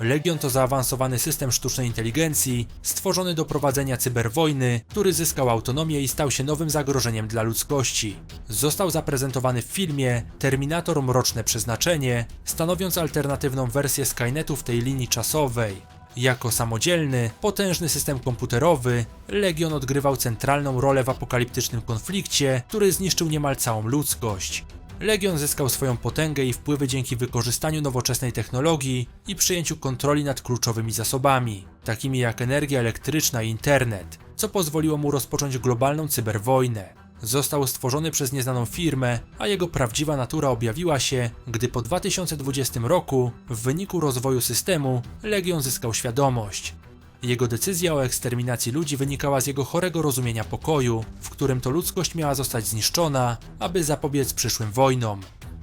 Legion to zaawansowany system sztucznej inteligencji, stworzony do prowadzenia cyberwojny, który zyskał autonomię i stał się nowym zagrożeniem dla ludzkości. Został zaprezentowany w filmie Terminator Mroczne Przeznaczenie, stanowiąc alternatywną wersję Skynetu w tej linii czasowej. Jako samodzielny, potężny system komputerowy, Legion odgrywał centralną rolę w apokaliptycznym konflikcie, który zniszczył niemal całą ludzkość. Legion zyskał swoją potęgę i wpływy dzięki wykorzystaniu nowoczesnej technologii i przyjęciu kontroli nad kluczowymi zasobami, takimi jak energia elektryczna i internet, co pozwoliło mu rozpocząć globalną cyberwojnę. Został stworzony przez nieznaną firmę, a jego prawdziwa natura objawiła się, gdy po 2020 roku, w wyniku rozwoju systemu, Legion zyskał świadomość. Jego decyzja o eksterminacji ludzi wynikała z jego chorego rozumienia pokoju, w którym to ludzkość miała zostać zniszczona, aby zapobiec przyszłym wojnom.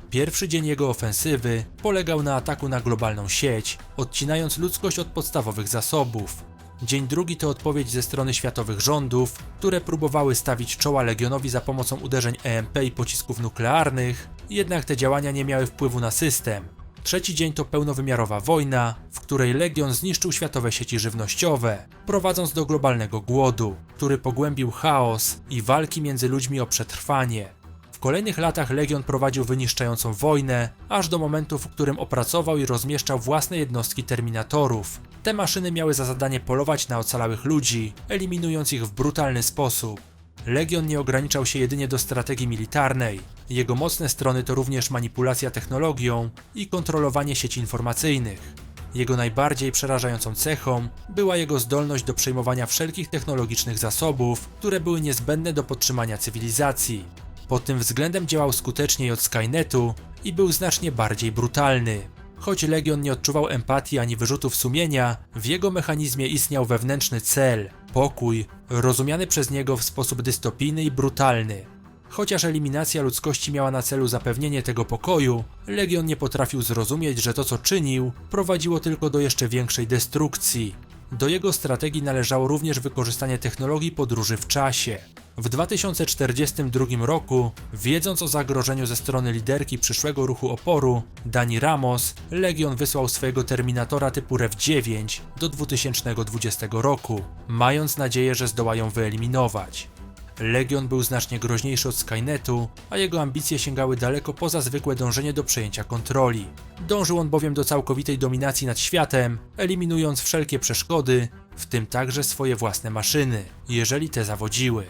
Pierwszy dzień jego ofensywy polegał na ataku na globalną sieć, odcinając ludzkość od podstawowych zasobów. Dzień drugi to odpowiedź ze strony światowych rządów, które próbowały stawić czoła Legionowi za pomocą uderzeń EMP i pocisków nuklearnych, jednak te działania nie miały wpływu na system. Trzeci dzień to pełnowymiarowa wojna, w której Legion zniszczył światowe sieci żywnościowe, prowadząc do globalnego głodu, który pogłębił chaos i walki między ludźmi o przetrwanie. W kolejnych latach Legion prowadził wyniszczającą wojnę, aż do momentu, w którym opracował i rozmieszczał własne jednostki terminatorów. Te maszyny miały za zadanie polować na ocalałych ludzi, eliminując ich w brutalny sposób. Legion nie ograniczał się jedynie do strategii militarnej. Jego mocne strony to również manipulacja technologią i kontrolowanie sieci informacyjnych. Jego najbardziej przerażającą cechą była jego zdolność do przejmowania wszelkich technologicznych zasobów, które były niezbędne do podtrzymania cywilizacji. Pod tym względem działał skuteczniej od Skynetu i był znacznie bardziej brutalny. Choć Legion nie odczuwał empatii ani wyrzutów sumienia, w jego mechanizmie istniał wewnętrzny cel pokój, rozumiany przez niego w sposób dystopijny i brutalny. Chociaż eliminacja ludzkości miała na celu zapewnienie tego pokoju, Legion nie potrafił zrozumieć, że to co czynił prowadziło tylko do jeszcze większej destrukcji. Do jego strategii należało również wykorzystanie technologii podróży w czasie. W 2042 roku, wiedząc o zagrożeniu ze strony liderki przyszłego ruchu oporu, Dani Ramos, Legion wysłał swojego Terminatora typu Rev-9 do 2020 roku, mając nadzieję, że zdoła ją wyeliminować. Legion był znacznie groźniejszy od Skynetu, a jego ambicje sięgały daleko poza zwykłe dążenie do przejęcia kontroli. Dążył on bowiem do całkowitej dominacji nad światem, eliminując wszelkie przeszkody, w tym także swoje własne maszyny, jeżeli te zawodziły.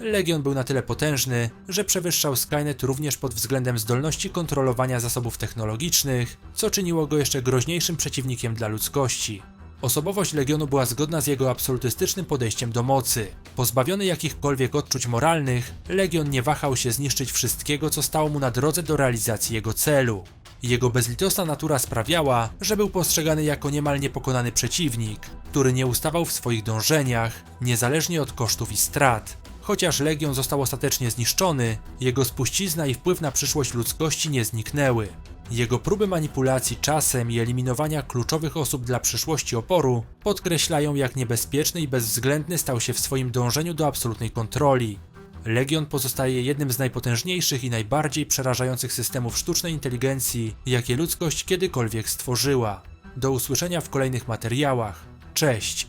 Legion był na tyle potężny, że przewyższał Skynet również pod względem zdolności kontrolowania zasobów technologicznych, co czyniło go jeszcze groźniejszym przeciwnikiem dla ludzkości. Osobowość Legionu była zgodna z jego absolutystycznym podejściem do mocy. Pozbawiony jakichkolwiek odczuć moralnych, Legion nie wahał się zniszczyć wszystkiego, co stało mu na drodze do realizacji jego celu. Jego bezlitosna natura sprawiała, że był postrzegany jako niemal niepokonany przeciwnik, który nie ustawał w swoich dążeniach, niezależnie od kosztów i strat. Chociaż Legion został ostatecznie zniszczony, jego spuścizna i wpływ na przyszłość ludzkości nie zniknęły. Jego próby manipulacji czasem i eliminowania kluczowych osób dla przyszłości oporu podkreślają, jak niebezpieczny i bezwzględny stał się w swoim dążeniu do absolutnej kontroli. Legion pozostaje jednym z najpotężniejszych i najbardziej przerażających systemów sztucznej inteligencji, jakie ludzkość kiedykolwiek stworzyła. Do usłyszenia w kolejnych materiałach. Cześć!